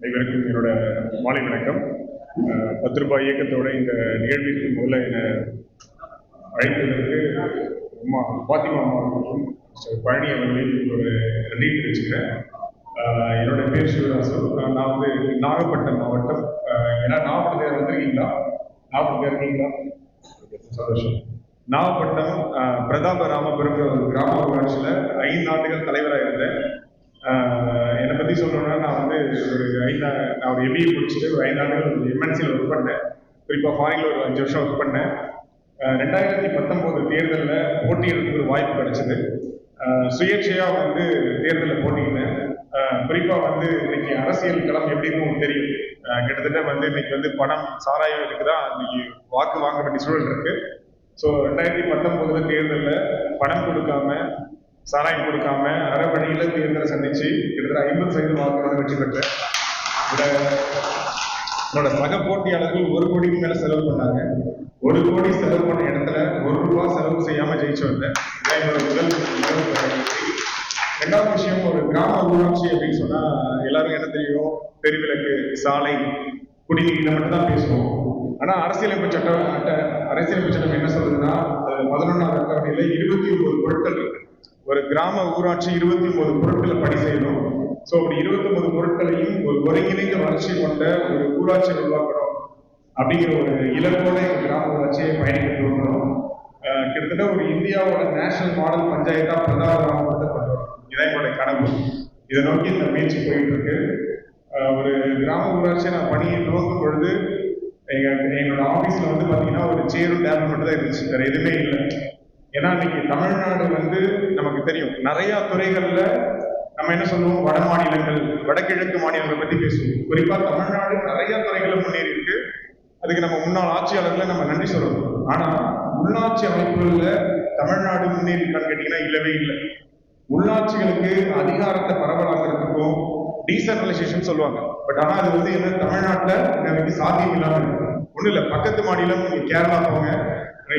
அனைவருக்கும் என்னோட மாலை வணக்கம். பத்து ரூபாய் இயக்கத்தோட இந்த நிகழ்விற்கு முதல்ல என்னை அழைத்ததற்கு அம்மா பாத்திமா அம்மாவுக்கும் மிஸ்டர் பழனி அவர்களையும் ஒரு நன்றி தெரிவிச்சுக்கிறேன். என்னோட பேர் சிவராசு. நான் வந்து நாகப்பட்டினம் மாவட்டம். அஹ், ஏன்னா நாகப்பட்டினம் வந்திருக்கீங்களா? நாகப்பட்டினம் இருக்கீங்களா? சந்தோஷம். நாகப்பட்டினம் பிரதாப ராமபுரம் கிராம ஊராட்சியில் ஐந்து ஆண்டுகள் தலைவராக இருந்தேன். பற்றி சொல்லணும்னா நான் வந்து ஒரு ஐந்தா நான் ஒரு எம்பிஏ முடிச்சுட்டு ஒரு ஐந்தாண்டுகள் எம்என்சியில் ஒர்க் பண்ணேன். குறிப்பாக ஃபாரினில் ஒரு அஞ்சு வருஷம் ஒர்க் பண்ணேன். ரெண்டாயிரத்தி பத்தொம்போது தேர்தலில் போட்டியிடுறதுக்கு ஒரு வாய்ப்பு கிடைச்சிது. சுயேட்சையாக வந்து தேர்தலில் போட்டிக்கிட்டேன் குறிப்பாக வந்து இன்னைக்கு அரசியல் களம் எப்படின்னு தெரியும். கிட்டத்தட்ட வந்து இன்னைக்கு வந்து பணம் சாராயம் இருக்குதா இன்னைக்கு வாக்கு வாங்க வேண்டிய சூழல் இருக்கு. ஸோ ரெண்டாயிரத்தி பத்தொம்போதுல தேர்தலில் பணம் கொடுக்காம சாராயம் கொடுக்காம அறவழியில தேர்தலை சந்திச்சு கிட்டத்தட்ட ஐம்பது சதவீதம் வாக்குகளோட வெற்றி பெற்றேன் என்னோட சக போட்டியாளர்கள் ஒரு கோடிக்கு மேல செலவு பண்ணாங்க. ஒரு கோடி செலவு பண்ண இடத்துல ஒரு ரூபாய் செலவு செய்யாம ஜெயிச்சு வந்தேன் என்னோட முதல் ரெண்டாவது விஷயம் ஒரு கிராம ஊராட்சி அப்படின்னு சொன்னா எல்லாரும் என்ன தெரியும்? பெருவிளக்கு சாலை குடிநீர் இதை மட்டும் தான் பேசுவோம். ஆனா அரசியலமைப்பு சட்டம் அரசியலமைப்பு சட்டம் என்ன சொல்லுதுன்னா பதினொன்றாவது அட்டவணையில இருபத்தி ஒன்பது பொருட்கள் இருக்கு. ஒரு கிராம ஊராட்சி இருபத்தி ஒன்பது பொருட்களை பணி செய்யணும். ஸோ அப்படி இருபத்தி ஒன்பது பொருட்களையும் ஒரு ஒருங்கிணைந்த வளர்ச்சி கொண்ட ஒரு ஊராட்சி உருவாக்கணும். அப்படிங்கிற ஒரு இலக்கோட எங்கள் கிராம ஊராட்சியை பயணிக்கிட்டு விரும்புகிறோம் கிட்டத்தட்ட ஒரு இந்தியாவோட நேஷனல் மாடல் பஞ்சாயத்தா பிரதான கிராமத்தை கொண்டு வரும் இதான் என்னோட கனவு. இதை நோக்கி இந்த முயற்சி போயிட்டு இருக்கு ஒரு கிராம ஊராட்சியை நான் பணியை துவங்கும் பொழுது எங்க என்னோட ஆஃபீஸ்ல வந்து பாத்தீங்கன்னா ஒரு சேரும் டேப் மட்டும் தான் இருந்துச்சு. வேற எதுவுமே இல்லை. தமிழ்நாடு வந்து நமக்கு தெரியும். நிறைய துறைகள்ல நம்ம என்ன சொல்லுவோம்? வட மாநிலங்கள் வடகிழக்கு மாநிலங்களை பத்தி பேசுவோம். குறிப்பா தமிழ்நாடு நிறைய துறைகளை முன்னேறி இருக்கு. அதுக்கு நம்ம முன்னாள் ஆட்சியாளர்களை நம்ம நன்றி சொல்லணும். ஆனா உள்ளாட்சி அமைப்புகள்ல தமிழ்நாடு முன்னேறி கேட்டீங்கன்னா இல்லவே இல்லை. உள்ளாட்சிகளுக்கு அதிகாரத்தை பரவலாக்குறதுக்கும் டீசென்ட்ரலைசேஷன் சொல்லுவாங்க. பட் ஆனா அது வந்து என்ன? தமிழ்நாட்டுல எனக்கு சாத்தியம் இல்லாம இருக்கு. ஒண்ணு இல்ல. பக்கத்து மாநிலம் நீங்க கேரளா போங்க.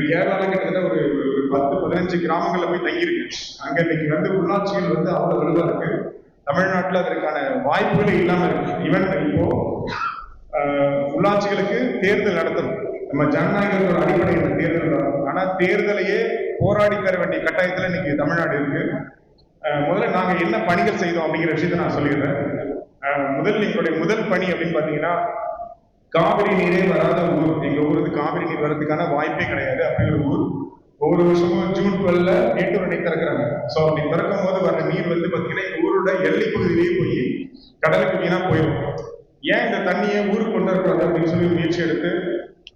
கேரளால கிட்டத்தட்ட ஒரு ஒரு பத்து பதினஞ்சு கிராமங்கள்ல போய் தங்கியிருக்கு அங்க இன்னைக்கு வந்து உள்ளாட்சிகள் வந்து அவ்வளவு வலுவா இருக்கு. தமிழ்நாட்டுல அதற்கான வாய்ப்புகளே இல்லாம இருக்கு. ஈவன் இப்போ உள்ளாட்சிகளுக்கு தேர்தல் நடத்தணும். நம்ம ஜனநாயகத்தோட அடிப்படையில் தேர்தல் நடத்தணும். ஆனா தேர்தலையே போராடி தர வேண்டிய கட்டாயத்துல இன்னைக்கு தமிழ்நாடு இருக்கு. முதல்ல நாங்க என்ன பணிகள் செய்தோம் அப்படிங்கிற விஷயத்த நான் சொல்லிடுறேன். முதல் எங்களுடைய முதல் பணி அப்படின்னு பாத்தீங்கன்னா காவிரி நீரே வராத ஊர். எங்க ஊர் வந்து காவிரி நீர் வர்றதுக்கான வாய்ப்பே கிடையாது. அப்படிங்கிற ஊர். ஒவ்வொரு வருஷமும் ஜூன் டுவெல்ல மேட்டூர் அணை திறக்கிறாங்க. ஸோ அப்படி திறக்கும் போது வர நீர் வந்து பாத்தீங்கன்னா எங்க ஊரோட எல்லை பகுதியிலேயே போய் கடலுக்கு வீணா போயிடும் ஏன் இந்த தண்ணியை ஊருக்கு கொண்டு வரக்கூடாது அப்படின்னு சொல்லி முயற்சி எடுத்து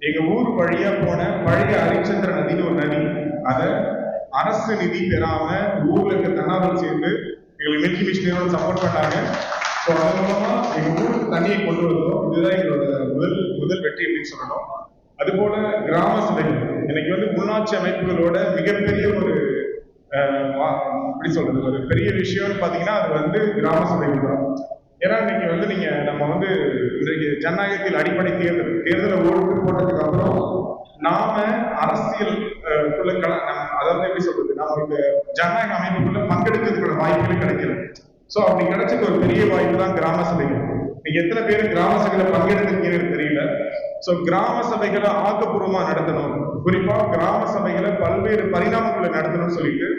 எங்க ஊர் வழியா போன பழைய ஹரிச்சந்திர நதின்னு ஒரு நதி அதை அரசு நிதி பெறாம ஊர்ல இருக்க தன்னார்வம் சேர்ந்து எங்களுக்கு மில்கி மிஷினரோட சப்போர்ட் பண்ணாங்க. ஸோ அது மூலமா எங்க ஊருக்கு தண்ணியை கொண்டு வந்தோம். இதுதான் எங்களோட முதல் முதல் வெற்றி அப்படின்னு சொல்லணும். அதுபோல கிராம சபைகள். இன்னைக்கு வந்து உள்ளாட்சி அமைப்புகளோட மிகப்பெரிய ஒரு எப்படி சொல்றது? ஒரு பெரிய விஷயம்னு பாத்தீங்கன்னா அது வந்து கிராம சபைகள் தான். ஏன்னா இன்னைக்கு வந்து நீங்க நம்ம வந்து இன்றைக்கு ஜனநாயகத்தில் அடிப்படை தேர்தல் தேர்தலை ஓட்டு போட்டதுக்கு அப்புறம் நாம அரசியல் அஹ், நம்ம- அதாவது எப்படி சொல்றது? நாம இந்த ஜனநாயக அமைப்புக்குள்ள பங்கெடுக்கிறதுக்கான வாய்ப்புகள் கிடைக்கல. சோ அப்படி கிடைச்சது ஒரு பெரிய வாய்ப்பு தான் கிராம சபைகள். நீங்க எத்தனை பேர் கிராம சபையில பங்கெடுத்திருக்கீங்கன்னு தெரியல. சோ கிராம சபைகளை ஆக்கப்பூர்வமா நடத்தணும். குறிப்பா கிராம சபைகளை பல்வேறு பரிணாமங்களை நடத்தணும்னு சொல்லிட்டு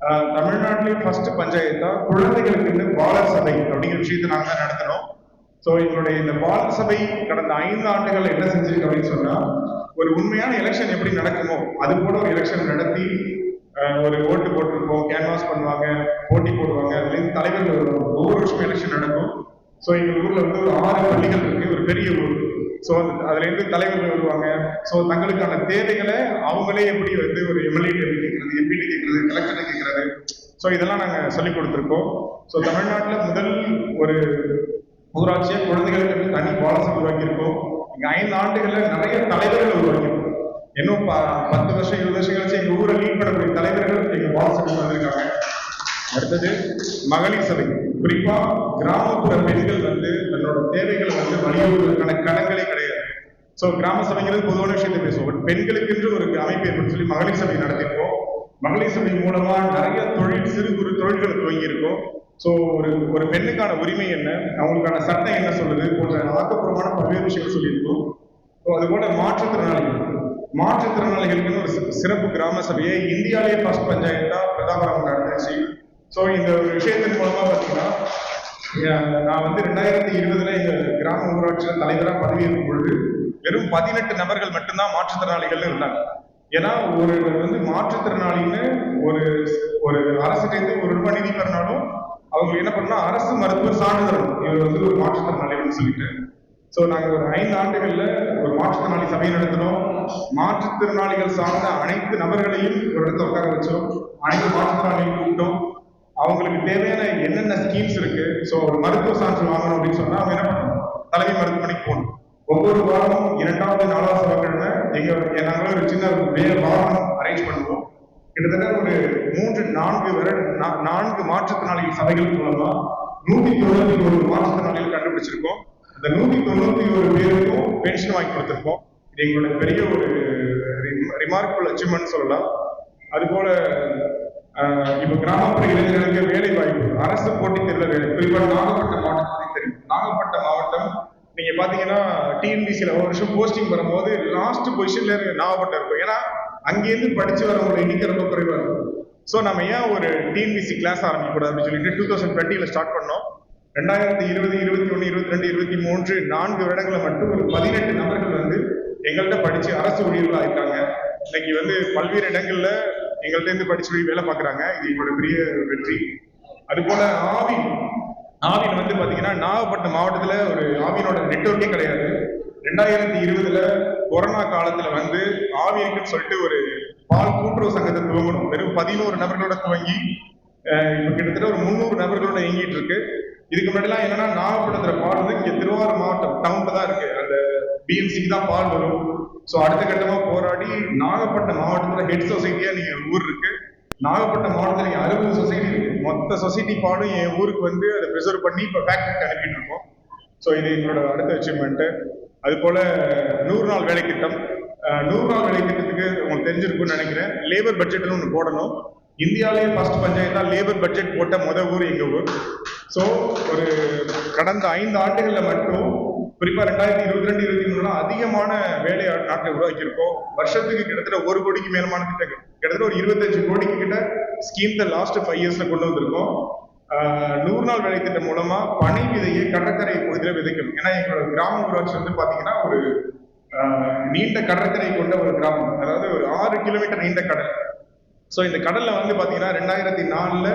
தமிழ்நாட்டிலே தமிழ்நாட்டிலேயே ஃபர்ஸ்ட் பஞ்சாயத்தா குழந்தைகளுக்கு பாலர் சபை அப்படிங்கிற விஷயத்தை நாங்க தான் நடத்தினோம் சோ எங்களுடைய இந்த பாலர் சபை கடந்த ஐந்து ஆண்டுகள் என்ன செஞ்சிருக்கு அப்படின்னு சொன்னா ஒரு உண்மையான எலெக்ஷன் எப்படி நடக்குமோ அது போல ஒரு எலெக்ஷன் நடத்தி ஒரு ஓட்டு போட்டிருப்போம் கேன்வாஸ் பண்ணுவாங்க போட்டி போடுவாங்க அதுல இருந்து தலைவர்கள் வருவாங்க. ஒவ்வொரு வருஷம் எலெக்ஷன் நடக்கும். ஸோ எங்கள் ஊர்ல வந்து ஒரு ஆறு பள்ளிகள் இருக்கு ஒரு பெரிய ஊர். ஸோ அதுல இருந்து தலைவர்கள் வருவாங்க. ஸோ தங்களுக்கான தேவைகளை அவங்களே எப்படி வந்து ஒரு எம்எல்ஏ கேட்கறது எம்பிட்டு கேட்கறது கலெக்டரை கேட்கறது ஸோ இதெல்லாம் நாங்கள் சொல்லிக் கொடுத்துருக்கோம். ஸோ தமிழ்நாட்டுல முதல் ஒரு ஊராட்சியை குழந்தைகளுக்கு தனி பாலசி உருவாக்கியிருக்கோம். இங்க ஐந்து ஆண்டுகளில் நிறைய தலைவர்கள் உருவாக்கியிருக்கோம். இன்னும் ப- பத்து வருஷம் இருபது வருஷம் ஊரை லீட் பண்ணக்கூடிய தலைவர்கள் எங்க பாலசபைக்கு வந்திருக்காங்க அடுத்தது மகளிர் சபை. குறிப்பா கிராமப்புற பெண்கள் வந்து தன்னோட தேவைகளை வந்து வலியுறுத்துவதற்கான கடன்களே கிடையாது. சோ கிராம சபைங்கிறது பொதுவான விஷயத்தை பேசுவோம். பட் பெண்களுக்கென்று ஒரு அமைப்பு ஏற்பட்டு சொல்லி மகளிர் சபை நடத்திருக்கோம் மகளிர் சபை மூலமா நிறைய தொழில் சிறு குறு தொழில்களை துவங்கி இருக்கோம் ஸோ ஒரு ஒரு பெண்ணுக்கான உரிமை என்ன? அவங்களுக்கான சட்டம் என்ன சொல்லுது? போன்ற ஆக்கப்பூர்வமான பல்வேறு விஷயங்கள் சொல்லியிருக்கோம். ஸோ அதுபோல மாற்றுத்திறனாளிகள். மாற்றுத்திறனாளிகளுக்குன்னு ஒரு சிறப்பு கிராம சபையை இந்தியாவிலேயே ஃபர்ஸ்ட் பஞ்சாயத்தா பிரதாபராமன் நடந்துச்சு ஸோ இந்த ஒரு விஷயத்தின் மூலமா பார்த்தீங்கன்னா நான் வந்து ரெண்டாயிரத்தி இருபதுல எங்க கிராம ஊராட்சியில் தலைவராக பதவியேற்கும் பொழுது வெறும் பதினெட்டு நபர்கள் மட்டும்தான் மாற்றுத்திறனாளிகள்னு இருந்தாங்க. ஏன்னா ஒரு வந்து மாற்றுத்திறனாளின்னு ஒரு ஒரு அரசுலேருந்து ஒரு ரூபாய் நிதி பெறனாலும் அவங்க என்ன பண்ணா அரசு மருத்துவ சான்றிதழ் இவர் வந்து ஒரு மாற்றுத்திறனாளின்னு சொல்லிட்டு. ஸோ நாங்கள் ஒரு ஐந்து ஆண்டுகளில் ஒரு மாற்றுத்திறனாளி சபையை நடத்தினோம். மாற்றுத்திறனாளிகள் சார்ந்த அனைத்து நபர்களையும் ஒரு இடத்துல உட்கார வச்சோம். அனைத்து மாற்றுத்திறனாளிகள் கூப்பிட்டோம். அவங்களுக்கு தேவையான என்னென்ன ஸ்கீம்ஸ் இருக்கு? ஸோ ஒரு மருத்துவ சான்று வாங்கணும் அப்படின்னு சொன்னா அவங்க என்ன பண்ணணும்? தலைமை மருத்துவமனைக்கு போகணும். ஒவ்வொரு வாரமும் இரண்டாவது நாலாவது செவ்வாய்க்கிழமை எங்க நாங்களும் ஒரு சின்ன வே வாகனம் அரேஞ்ச் பண்ணுவோம். கிட்டத்தட்ட ஒரு மூன்று நான்கு வருட நான்கு மாற்றுத்திறனாளிகள் சபைகள் மூலமா நூத்தி தொண்ணூத்தி ஒரு மாற்றுத்திறனாளிகள் கண்டுபிடிச்சிருக்கோம். அந்த நூத்தி தொண்ணூத்தி ஒரு பேருக்கும் பென்ஷன் வாங்கி கொடுத்திருக்கோம். இது எங்களோட பெரிய ஒரு ரிமார்க்கபிள் அச்சீவ்மெண்ட் சொல்லலாம். அதுபோல இப்போ இப்ப கிராமப்புற இளைஞர்களுக்கு வேலை வாய்ப்பு அரசு போட்டி தேர்தல் வேலை குறிப்பாக நாகப்பட்டினம் மாவட்டம் தெரியும். நாகப்பட்டினம் மாவட்டம் நீங்க பாத்தீங்கன்னா டிஎன்பிசியில ஒரு வருஷம் போஸ்டிங் வரும்போது லாஸ்ட் பொசிஷன்ல நாகப்பட்டம் இருக்கும். ஏன்னா அங்கேருந்து படிச்சு வரவங்களோட எண்ணிக்கை ரொம்ப குறைவா இருக்கும். ஸோ நம்ம ஏன் ஒரு டிஎன்பிசி கிளாஸ் ஆரம்பிக்கக்கூடாது அப்படின்னு சொல்லிட்டு டூ தௌசண்ட் டுவெண்ட்டில ஸ்டார்ட் பண்ணோம். ரெண்டாயிரத்தி இருபது இருபத்தி ஒன்று இருபத்தி ரெண்டு இருபத்தி மூன்று நான்கு வருடங்களை மட்டும் ஒரு பதினெட்டு நபர்கள் வந்து எங்கள்கிட்ட படிச்சு அரசு ஊழியர்களாக இருக்காங்க. இன்னைக்கு வந்து பல்வேறு இடங்கள்ல எங்கள்கிட்ட இருந்து படிச்சு போய் வேலை பார்க்குறாங்க. இது எங்களோட பெரிய வெற்றி. அதுபோல் ஆவின் ஆவின் வந்து பாத்தீங்கன்னா நாகப்பட்டினம் மாவட்டத்துல ஒரு ஆவினோட நெட்வொர்க்கே கிடையாது. ரெண்டாயிரத்தி இருபதுல கொரோனா காலத்துல வந்து ஆவியருக்குன்னு சொல்லிட்டு ஒரு பால் கூட்டுறவு சங்கத்தை துவங்கணும். வெறும் பதினோரு நபர்களோட துவங்கி இப்ப கிட்டத்தட்ட ஒரு முந்நூறு நபர்களோட இயங்கிட்டு இருக்கு. இதுக்கு முன்னாடிலாம் என்னன்னா நாகப்பட்டினத்துல பால் வந்து இங்க திருவாரூர் மாவட்டம் டவுன்ல தான் இருக்கு. அந்த பிஎம்சிக்கு தான் பால் வரும். ஸோ அடுத்த கட்டமா போராடி நாகப்பட்டினம் மாவட்டத்துல ஹெட் சொசைட்டியா நீங்க ஊர் இருக்கு. நாகப்பட்டினம் மாவட்டத்துல நீங்க அறுபது சொசைட்டி இருக்கு. மொத்த சொசைட்டி பாலும் என் ஊருக்கு வந்து அதை ப்ரிசர்வ் பண்ணி இப்போ ஃபேக்டரிக்கு அனுப்பிட்டு இருக்கோம். ஸோ இது எங்களோட அடுத்த அச்சீவ்மெண்ட் அது போல நூறு நாள் வேலை திட்டம் நூறு நாள் வேலை திட்டத்துக்கு உங்களுக்கு தெரிஞ்சிருக்கும்னு நினைக்கிறேன். லேபர் பட்ஜெட்னு ஒன்று போடணும். இந்தியாவிலேயே ஃபர்ஸ்ட் பஞ்சாயத்தா லேபர் பட்ஜெட் போட்ட முத ஊர் எங்க ஊர். ஸோ ஒரு கடந்த ஐந்து ஆண்டுகளில் மட்டும் குறிப்பாக ரெண்டாயிரத்தி இருபத்தி ரெண்டு இருபத்தி மூணுலாம் அதிகமான வேலை நாட்டை உருவாக்கியிருக்கோம். வருஷத்துக்கு கிட்டத்தட்ட ஒரு கோடிக்கு மேலமான திட்டங்கள். கிட்டத்தட்ட ஒரு இருபத்தஞ்சு கோடிக்கு கிட்ட ஸ்கீம் த லாஸ்ட் ஃபைவ் இயர்ஸில் கொண்டு வந்திருக்கோம். நூறு நாள் வேலை திட்டம் மூலமா பனை விதையை கடற்கரை பகுதியில் விதைக்கும் ஏன்னா எங்களோட கிராம ஊராட்சி வந்து பார்த்தீங்கன்னா ஒரு நீண்ட கடற்கரை கொண்ட ஒரு கிராமம். அதாவது ஒரு ஆறு கிலோமீட்டர் நீண்ட கடல். ஸோ இந்த கடலில் வந்து பார்த்தீங்கன்னா ரெண்டாயிரத்தி நாலில்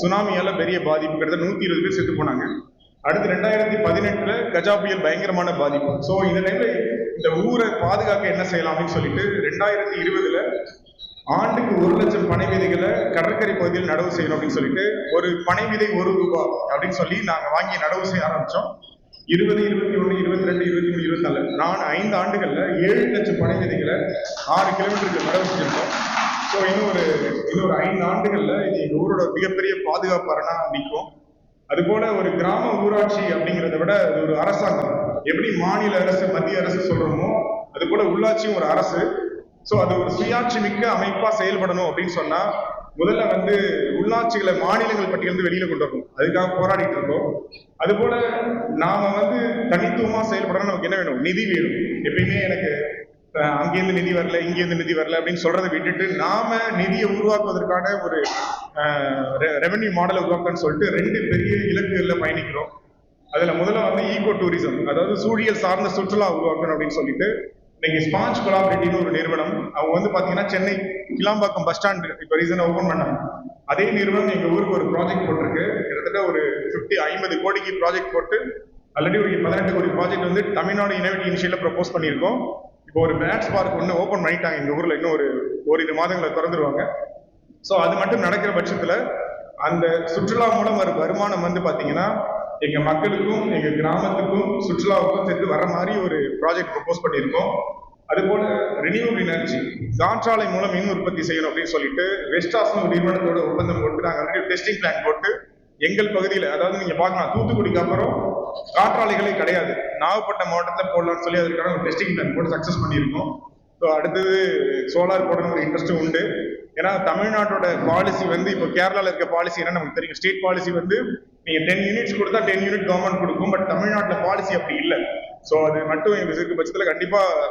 சுனாமியால் பெரிய பாதிப்பு. கிட்டத்தட்ட நூற்றி இருபது பேர் செத்து போனாங்க. அடுத்து ரெண்டாயிரத்தி பதினெட்டில் கஜா புயல் பயங்கரமான பாதிப்பு. ஸோ இந்த டைமில் இந்த ஊரை பாதுகாக்க என்ன செய்யலாம் அப்படின்னு சொல்லிட்டு ரெண்டாயிரத்தி இருபதில் ஆண்டுக்கு ஒரு லட்சம் பனை விதைகளை கடற்கரை பகுதியில் நடவு செய்யணும் அப்படின்னு சொல்லிட்டு ஒரு பனை விதை ஒரு ரூபா அப்படின்னு சொல்லி நாங்கள் வாங்கி நடவு செய்ய ஆரம்பித்தோம் இருபது இருபத்தி ஒன்று இருபத்தி ரெண்டு இருபத்தி மூணு இருபத்தி நாலு. நான் ஐந்து ஆண்டுகளில் ஏழு லட்சம் பனை விதைகளை ஆறு கிலோமீட்டருக்கு நடவு செஞ்சிருக்கோம் ஸோ இன்னும் ஒரு இன்னொரு ஐந்து ஆண்டுகள்ல இது எங்க ஊரோட மிகப்பெரிய பாதுகாப்பு அரணா நிற்கும். அதுபோல ஒரு கிராம ஊராட்சி அப்படிங்கிறத விட அது ஒரு அரசாங்கம். எப்படி மாநில அரசு மத்திய அரசு சொல்றோமோ அது போல உள்ளாட்சியும் ஒரு அரசு. ஸோ அது ஒரு சுயாட்சி மிக்க அமைப்பா செயல்படணும் அப்படின்னு சொன்னா முதல்ல வந்து உள்ளாட்சிகளை மாநிலங்கள் பட்டியலிருந்து வெளியில கொண்டு வரணும். அதுக்காக போராடிட்டு இருக்கோம். அதுபோல நாம வந்து தனித்துவமா செயல்படணும் நமக்கு என்ன வேணும்? நிதி வேணும். எப்பயுமே எனக்கு அங்கேருந்து நிதி வரல இங்கேருந்து நிதி வரல அப்படின்னு சொல்றதை விட்டுட்டு நாம நிதியை உருவாக்குவதற்கான ஒரு ரெவென்யூ மாடலை உருவாக்கணும்னு சொல்லிட்டு ரெண்டு பெரிய இலக்குகளில் பயணிக்கிறோம். அதுல முதல்ல வந்து ஈகோ டூரிசம் அதாவது சூழியல் சார்ந்த சுற்றுலா உருவாக்கணும் அப்படின்னு சொல்லிட்டு இன்னைக்கு ஸ்பாஞ்ச் கொலாபரேட்டிவ்னு ஒரு நிறுவனம் அவங்க வந்து பாத்தீங்கன்னா சென்னை கிளாம்பாக்கம் பஸ் ஸ்டாண்ட் இப்போ ரீசனாக ஓபன் பண்ணாங்க. அதே நிறுவனம் எங்க ஊருக்கு ஒரு ப்ராஜெக்ட் போட்டிருக்கு. கிட்டத்தட்ட ஒரு 50 ஐம்பது கோடிக்கு ப்ராஜெக்ட் போட்டு ஆல்ரெடி ஒரு பதினெட்டு கோடி ப்ராஜெக்ட் வந்து தமிழ்நாடு இனோவேட்டிவ் இனிஷியல ப்ரப்போஸ் பண்ணியிருக்கோம். இப்போ ஒரு பேட்ஸ் பார்க் ஒன்று ஓப்பன் பண்ணிட்டாங்க. எங்கள் ஊரில் இன்னும் ஒரு ஓரிரு மாதங்களை திறந்துருவாங்க. ஸோ அது மட்டும் நடக்கிற பட்சத்தில் அந்த சுற்றுலா மூலம் வரும் வருமானம் வந்து பார்த்தீங்கன்னா எங்கள் மக்களுக்கும் எங்கள் கிராமத்துக்கும் சுற்றுலாவுக்கும் சேர்த்து வர மாதிரி ஒரு ப்ராஜெக்ட் ப்ரொப்போஸ் பண்ணியிருக்கோம். அதுபோல ரினியூவல் எனர்ஜி காற்றாலை மூலம் மின் உற்பத்தி செய்யணும் அப்படின்னு சொல்லிட்டு வெஸ்டாஸ்னு ஒரு நிறுவனத்தோட ஒப்பந்தம் போட்டு நாங்கள் ஆல்ரெடி டெஸ்டிங் பிளான் போட்டு எங்கள் பகுதியில் அதாவது நீங்கள் பார்க்கலாம் தூத்துக்குடிக்கு அப்புறம் காற்றாலைகளே கிடையாது. நாகப்பட்டினம் மாவட்டத்தில் போடலாம்னு சொல்லி அதற்கான ஒரு டெஸ்டிங் பிளான் போட்டு சக்ஸஸ் பண்ணியிருக்கோம். ஸோ அடுத்தது சோலார் போடணும் ஒரு இன்ட்ரெஸ்ட்டும் உண்டு. ஏன்னா தமிழ்நாட்டோட பாலிசி வந்து இப்போ கேரளாவில் இருக்க பாலிசி என்ன நமக்கு தெரியும். ஸ்டேட் பாலிசி வந்து நீங்கள் டென் யூனிட்ஸ் கொடுத்தா டென் யூனிட் கவர்மெண்ட் கொடுக்கும். பட் தமிழ்நாட்டில் பாலிசி அப்படி இல்லை. ஸோ அது மட்டும் எங்களுக்கு இருக்க பட்சத்தில் கண்டிப்பாக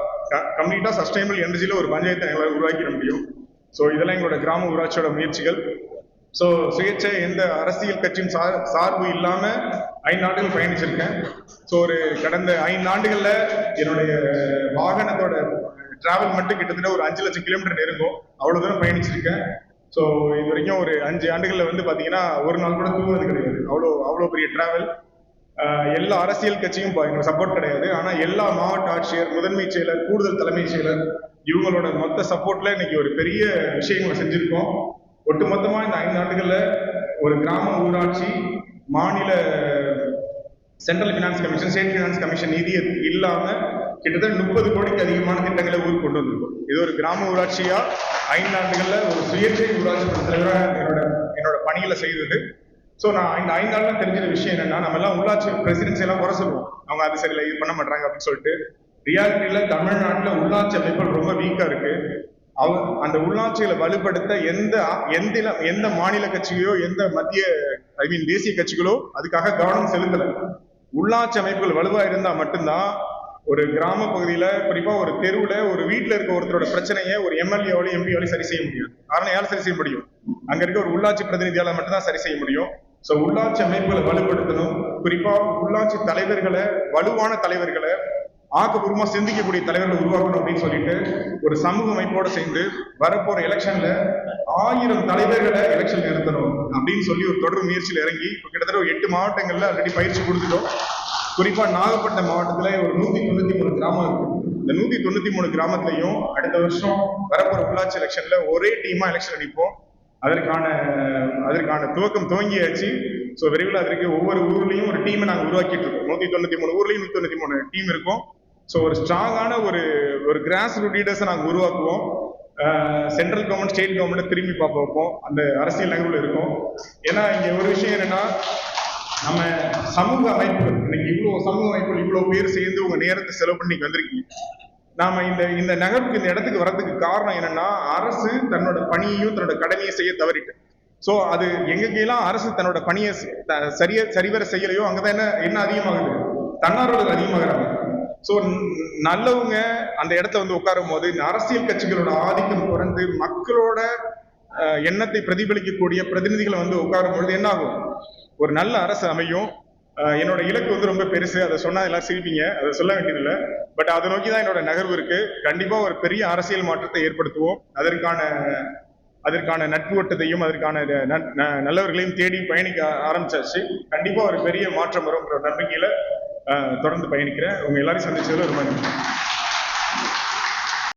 கம்ப்ளீட்டாக சஸ்டைனபிள் எனர்ஜியில் ஒரு பஞ்சாயத்தை எங்களால் உருவாக்கிட முடியும். ஸோ இதெல்லாம் எங்களோட கிராம ஊராட்சியோட முயற்சிகள். ஸோ சுயேட்சை எந்த அரசியல் கட்சியும் சார் சார்பு இல்லாமல் ஐந்து ஆண்டுகள் பயணிச்சிருக்கேன். ஸோ ஒரு கடந்த ஐந்து ஆண்டுகளில் என்னுடைய வாகனத்தோட டிராவல் மட்டும் கிட்டத்தட்ட ஒரு அஞ்சு லட்சம் கிலோமீட்டர் நெருங்கும். அவ்வளோ தூரம் பயணிச்சிருக்கேன். ஸோ இது வரைக்கும் ஒரு அஞ்சு ஆண்டுகளில் வந்து பார்த்தீங்கன்னா ஒரு நாள் கூட தூங்குறது கிடையாது. அவ்வளோ அவ்வளோ பெரிய டிராவல் எல்லா அரசியல் கட்சியும் பா- எங்களுக்கு சப்போர்ட் கிடையாது. ஆனால் எல்லா மாவட்ட ஆட்சியர் முதன்மை செயலர் கூடுதல் தலைமைச் செயலர் இவங்களோட மொத்த சப்போர்ட்ல இன்னைக்கு ஒரு பெரிய விஷயங்களை செஞ்சிருக்கோம். ஒட்டுமொத்தமா இந்த ஐந்து ஆண்டுகள்ல ஒரு கிராம ஊராட்சி மாநில central finance commission state finance commission நிதி இல்லாம கிட்டத்தட்ட முப்பது கோடிக்கு அதிகமான திட்டங்களை ஊருக்கு கொண்டு வந்திருக்கோம். இது ஒரு கிராம ஊராட்சியா ஐந்து ஆண்டுகள்ல ஒரு சுயேட்சை ஊராட்சி மன்ற என்னோட என்னோட பணிகளை செய்தது. ஸோ நான் இந்த ஐந்து ஆண்டுல தெரிஞ்ச விஷயம் என்னன்னா நம்ம எல்லாம் உள்ளாட்சி பிரசிடென்சி எல்லாம் குறை சொல்லுவோம். அவங்க அது சரியில்லை இது பண்ண மாட்டாங்க அப்படின்னு சொல்லிட்டு ரியாலிட்டியில தமிழ்நாட்டுல உள்ளாட்சி அமைப்புகள் ரொம்ப வீக்கா இருக்கு. அவ அந்த உள்ளாட்சிகளை வலுப்படுத்த எந்த எந்த எந்த மாநில கட்சியோ எந்த மத்திய ஐ மீன் தேசிய கட்சிகளோ அதுக்காக கவனம் செலுத்தல. உள்ளாட்சி அமைப்புகள் வலுவா இருந்தா மட்டும்தான் ஒரு கிராம பகுதியில குறிப்பா ஒரு தெருவுல ஒரு வீட்டுல இருக்க ஒருத்தரோட பிரச்சனையை ஒரு எம்எல்ஏவாலும் எம்பியாலும் சரி செய்ய முடியாது காரணம் யாரும் சரி செய்ய முடியும்? அங்க இருக்க ஒரு உள்ளாட்சி பிரதிநிதியால மட்டும்தான் சரி செய்ய முடியும். சோ உள்ளாட்சி அமைப்புகளை வலுப்படுத்தணும். குறிப்பா உள்ளாட்சி தலைவர்களை வலுவான தலைவர்களை ஆக்கப்பூர்வமா சிந்திக்கக்கூடிய தலைவர்களை உருவாக்கணும் அப்படின்னு சொல்லிட்டு ஒரு சமூக அமைப்போட சேர்ந்து வரப்போற எலெக்ஷன்ல ஆயிரம் தலைவர்களை எலெக்ஷன் நிறுத்தணும் அப்படின்னு சொல்லி ஒரு தொடர் முயற்சியில் இறங்கி இப்போ கிட்டத்தட்ட ஒரு எட்டு மாவட்டங்கள்ல ஆல்ரெடி பயிற்சி கொடுத்துட்டோம். குறிப்பா நாகப்பட்டினம் மாவட்டத்துல ஒரு நூத்தி தொண்ணூத்தி மூணு கிராமம் இருக்கு. இந்த நூத்தி தொண்ணூத்தி மூணு கிராமத்திலையும் அடுத்த வருஷம் வரப்போற உள்ளாட்சி எலெக்ஷன்ல ஒரே டீமா எலெக்ஷன் அடிப்போம். அதற்கான அதற்கான துவக்கம் துவங்கியாச்சு. ஸோ விரைவில் அதற்கு ஒவ்வொரு ஊர்லேயும் ஒரு டீமை நாங்கள் உருவாக்கிட்டு இருக்கோம். நூற்றி தொண்ணூற்றி மூணு ஊர்லேயும் நூற்றி தொண்ணூற்றி மூணு டீம் இருக்கும். ஸோ ஒரு ஸ்ட்ராங்கான ஒரு ஒரு கிராஸ் ரூட் லீடர்ஸை நாங்கள் உருவாக்குவோம். சென்ட்ரல் கவர்மெண்ட் ஸ்டேட் கவர்மெண்ட்டை திரும்பி பார்க்க வைப்போம். அந்த அரசியல் நகர்வில் இருக்கும். ஏன்னா இங்கே ஒரு விஷயம் என்னன்னா நம்ம சமூக அமைப்புகள் இன்னைக்கு இவ்வளோ சமூக அமைப்புகள் இவ்வளோ பேர் சேர்ந்து உங்கள் நேரத்தை செலவு பண்ணி வந்திருக்கீங்க. நாம இந்த இந்த நகருக்கு இந்த இடத்துக்கு வர்றதுக்கு காரணம் என்னன்னா அரசு தன்னோட பணியையும் தன்னோட கடமையை செய்ய தவறிட்டு. ஸோ அது எங்கெங்கெல்லாம் அரசு தன்னோட பணியை செ- சரியா சரிவர செய்யலையோ அங்கதான் என்ன என்ன அதிகமாகுது? தன்னார்வலர்கள் அதிகமாகிறாங்க. சோ நல்லவங்க அந்த இடத்துல வந்து உட்காரும் போது இந்த அரசியல் கட்சிகளோட ஆதிக்கம் குறைந்து மக்களோட எண்ணத்தை பிரதிபலிக்கக்கூடிய பிரதிநிதிகளை வந்து உட்காரும் பொழுது என்ன ஆகும் ஒரு நல்ல அரசு அமையும். என்னோட இலக்கு வந்து ரொம்ப பெருசு. அதை சொன்னா எல்லாரும் சிரிப்பீங்க. அதை சொல்ல வேண்டியதில்லை. பட் அதை நோக்கி தான் என்னோட நகர்வு இருக்கு. கண்டிப்பா ஒரு பெரிய அரசியல் மாற்றத்தை ஏற்படுத்துவோம். அதற்கான அதற்கான நட்பு வட்டத்தையும் அதற்கான ந- நல்லவர்களையும் தேடி பயணிக்க ஆரம்பிச்சாச்சு. கண்டிப்பா ஒரு பெரிய மாற்றம் வரும் நம்பிக்கையில தொடர்ந்து பயணிக்கிறேன் உங்க எல்லாரையும் சந்திச்சதுல ரொம்ப நன்றி.